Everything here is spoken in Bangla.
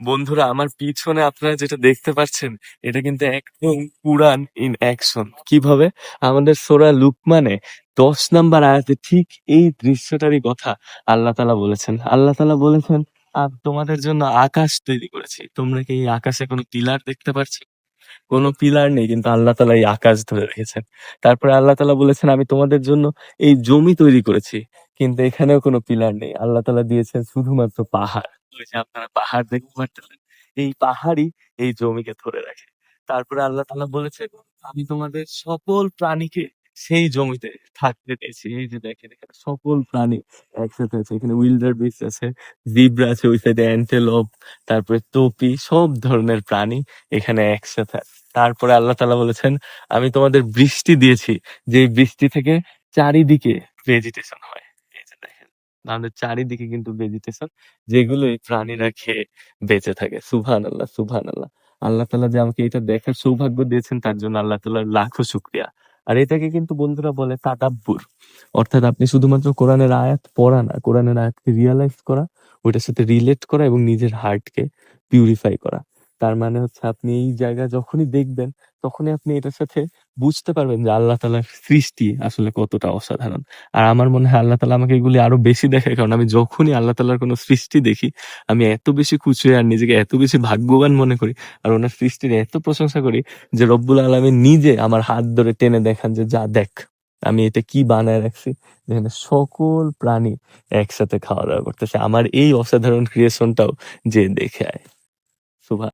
বন্ধুরা, আমার পিছনে আপনারা যেটা দেখতে পাচ্ছেন, এটা কিন্তু একদম কুরআন ইন অ্যাকশন কীভাবে? আমাদের সোরা লুকমানে দশ নাম্বার আয়াতে ঠিক এই দৃশ্যটারই কথা আল্লাহ তালা বলেছেন। আল্লাহ তালা বলেছেন, আর তোমাদের জন্য আকাশ তৈরি করেছি। তোমরা কি এই আকাশে কোনো পিলার দেখতে পাচ্ছ? কোনো পিলার নেই, কিন্তু আল্লাহ তালা এই আকাশ ধরে রেখেছেন। তারপরে আল্লাহ তালা বলেছেন, আমি তোমাদের জন্য এই জমি তৈরি করেছি। কিন্তু এখানেও কোনো পিলার নেই। আল্লাহ তালা দিয়েছেন শুধুমাত্র পাহাড়। ওই যে আপনারা পাহাড় পারতেছেন এই পাহাড়ই এই জমিকে ধরে রাখে। তারপরে আল্লাহ তালা বলেছেন, আমি তোমাদের সকল প্রাণীকে সেই জমিতে থাকতে দিয়েছি। এই যে দেখেন, এখানে সকল প্রাণী একসাথে আছে। এখানে উইল্ডার বিস আছে, জিব্রা আছে, ওই সাইডে অ্যান্টেলপ তারপরে টোপি, সব ধরনের প্রাণী এখানে একসাথে তারপরে আল্লাহ তালা বলেছেন, আমি তোমাদের বৃষ্টি দিয়েছি, যে বৃষ্টি থেকে চারিদিকে ভেজিটেশন হয়। আমাদের চারিদিকে কিন্তু ভেজিটেশন যেগুলো এই প্রাণীরা খেয়ে বেঁচে থাকে। সুভান আল্লাহ সুভান আল্লাহ আল্লাহ তালা যে আমাকে এটা দেখার সৌভাগ্য দিয়েছেন, তার জন্য আল্লাহ তালার লাখো শুক্রিয়া। আর এটাকে কিন্তু বন্ধুরা বলে তাদাব্বুর। অর্থাৎ আপনি শুধুমাত্র কোরআনের আয়াত পড়া না, কোরআনের আয়াতকে রিয়ালাইজ করা, ওইটার সাথে রিলেট করা এবং নিজের হার্টকে পিউরিফাই করা। তার মানে হচ্ছে আপনি এই জায়গা যখনই দেখবেন, তখনই আপনি এটার সাথে বুঝতে পারবেন যে আল্লাহ তালার সৃষ্টি আসলে কতটা অসাধারণ। আর আমার মনে হয় আল্লাহ তালা আমাকে এগুলি আরও বেশি দেখায়, কারণ আমি যখনই আল্লাহ তালার কোনো সৃষ্টি দেখি, আমি এত বেশি খুশি আর নিজেকে এত বেশি ভাগ্যবান মনে করি আর ওনার সৃষ্টির এত প্রশংসা করি যে রব্বুল আলমী নিজে আমার হাত ধরে টেনে দেখান যে, যা দেখ, আমি এটা কি বানায় রাখছি? যেখানে সকল প্রাণী একসাথে খাওয়া দাওয়া করতেছে। আমার এই অসাধারণ ক্রিয়েশনটাও যে দেখে আয়। সুভা